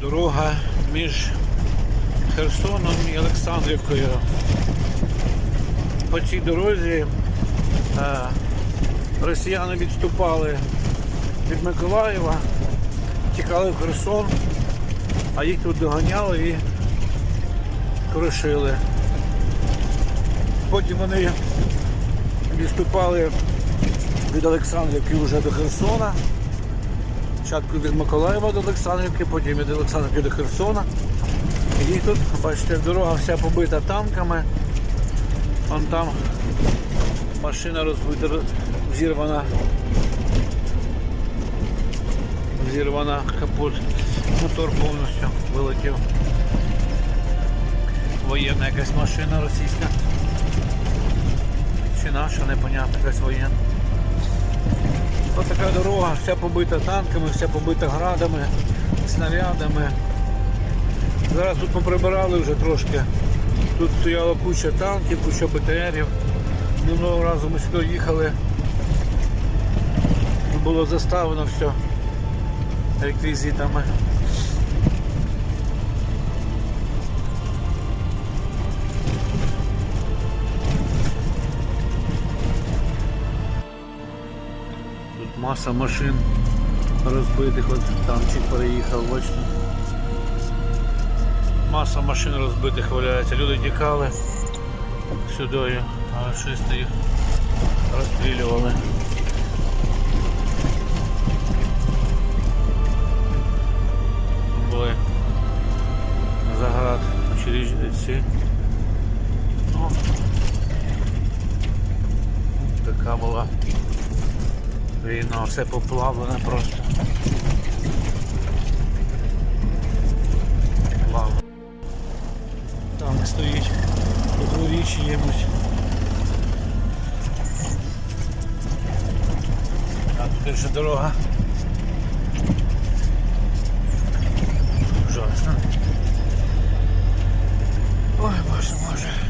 Дорога між Херсоном і Олександрівкою. По цій дорозі е, росіяни відступали від Миколаєва, тікали в Херсон, а їх тут доганяли і крушили. Потім вони відступали від Олександрівки вже до Херсона. Спочатку від Миколаєва до Олександрівки, потім від Олександрівки до Херсона. І тут, бачите, дорога вся побита танками. Вон там машина розбита, роз- взірвана. Взірвана капот. Мотор повністю вилетів. Воєнна якась машина російська. Чи наша, непонятна якась воєнна. Ось така дорога, вся побита танками, вся побита градами, снарядами. Зараз тут поприбирали вже трошки. Тут стояла куча танків, куча БТРів. Минулого разу ми сюди їхали. Було заставлено все реквізитами. Маса машин розбитих, от танчик переїхав, бачите. Маса машин розбитих валяється. Люди тікали сюди, а рашисти їх розстрілювали. Були заград учрежденці. Ну, така була війна, все поплавлене просто. Лава. Танк стоїть, по дворі чиємусь. А тут ще дорога. Ужасно. Ой, боже, боже.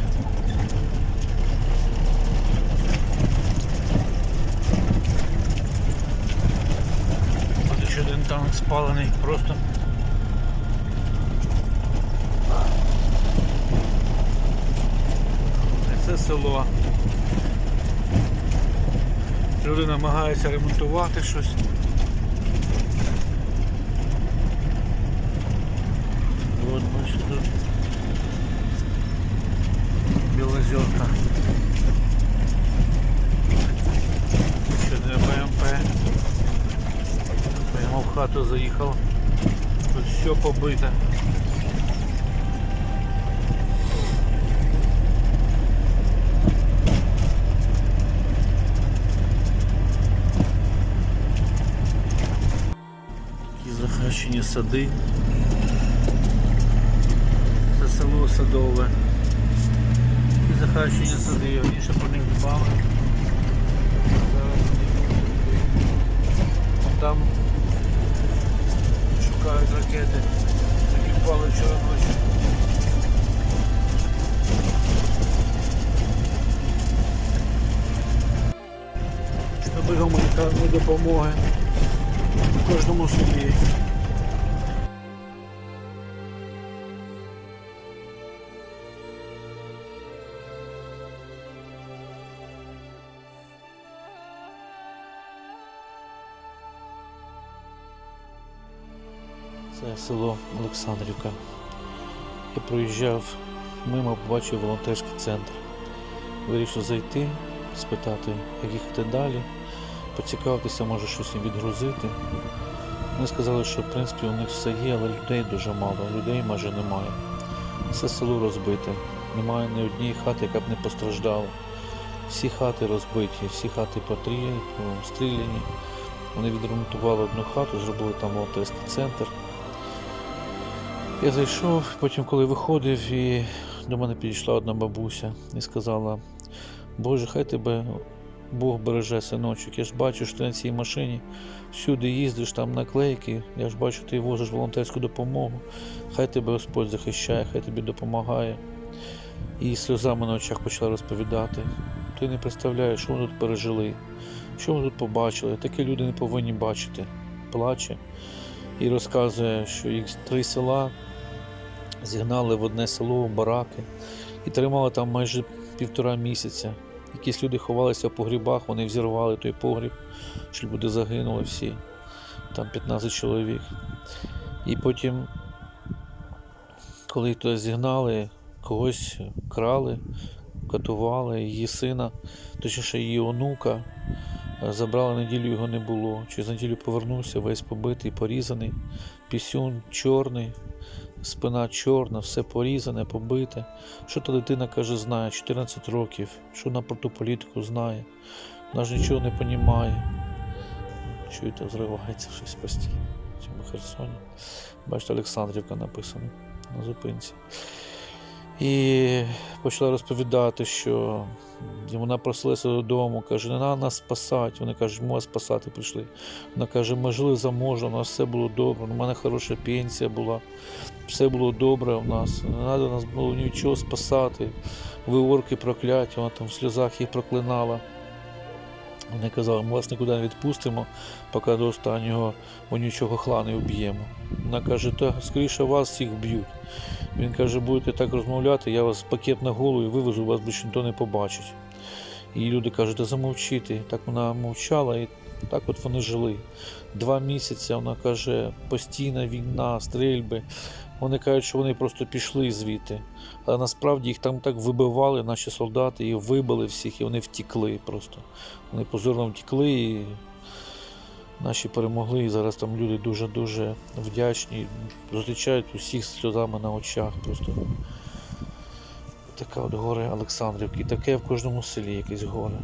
Танк спалений просто. Це село. Люди намагаються ремонтувати щось. От бачите тут Білозерка. Ще не БМП. Прямо в хату заїхав. Тут все побите. Такі захаращені сади. Це село садове. І захаращені сади, раніше по них вони там шукають ракети, які впали вчора ночі. Щодо гуманітарної допомоги кожному селі. Це село Олександрівка. Я проїжджав мимо, побачив волонтерський центр. Вирішив зайти, спитати, як їхати далі, поцікавитися, може щось їм відгрузити. Вони сказали, що в принципі у них все є, але людей дуже мало, людей майже немає. Все село розбите, немає ні однієї хати, яка б не постраждала. Всі хати розбиті, всі хати потрі- стріляні. Вони відремонтували одну хату, зробили там волонтерський центр. Я зайшов, потім, коли виходив, і до мене підійшла одна бабуся і сказала: Боже, хай тебе Бог береже, синочок. Я ж бачу, що ти на цій машині всюди їздиш, там наклейки. Я ж бачу, ти возиш волонтерську допомогу. Хай тебе Господь захищає, хай тобі допомагає. І сльозами на очах почала розповідати. Ти не представляєш, що ми тут пережили, що ми тут побачили. Такі люди не повинні бачити. Плаче. і розказує, що їх три села зігнали в одне село бараки і тримали там майже півтора місяця. Якісь люди ховалися в погрібах, вони взірвали той погріб, що люди загинули всі, там 15 чоловік. І потім, коли їх зігнали, когось крали, катували, її сина, точніше її онука, е, забрали неділю, його не було. Через неділю повернувся, весь побитий, порізаний, пісюн чорний, спина чорна, все порізане, побите. Що та дитина каже, знає, 14 років, що вона про ту політику знає, вона ж нічого не розуміє. Чуєте, зривається щось постійно в цьому Херсоні. Бачите, Олександрівка написано на зупинці. І почала розповідати, що вона просилася додому, каже, не треба нас спасати. Вони кажуть, ми вас спасати прийшли. Вона каже, ми жили заможно, у нас все було добре, у мене хороша пенсія була, все було добре у нас. Не треба нас було нічого спасати. Ви орки прокляті, вона там в сльозах їх проклинала. Вони казали, ми вас нікуди не відпустимо, поки до останнього вонючого хла не вб'ємо. Вона каже, та скоріше вас всіх вб'ють. Він каже, будете так розмовляти, я вас пакет на голову і вивезу, вас більше ніхто не побачить. І люди кажуть, та замовчити. Так вона мовчала, і так от вони жили. Два місяці вона каже, постійна війна, стрільби. Вони кажуть, що вони просто пішли звідти. Але насправді їх там так вибивали, наші солдати, і вибили всіх, і вони втікли просто. Вони позорно втікли і наші перемогли. І зараз там люди дуже-дуже вдячні. Зустрічають усіх з сльозами на очах. Просто така от горе Олександрівки. І таке в кожному селі якесь горе.